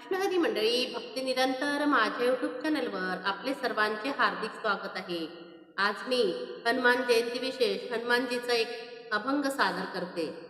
कृष्णहरी मंडळी भक्ती निरंतर माझ्या युट्यूब चॅनलवर आपले सर्वांचे हार्दिक स्वागत आहे. आज मी हनुमान जयंती विशेष हनुमानजीचा एक अभंग सादर करते.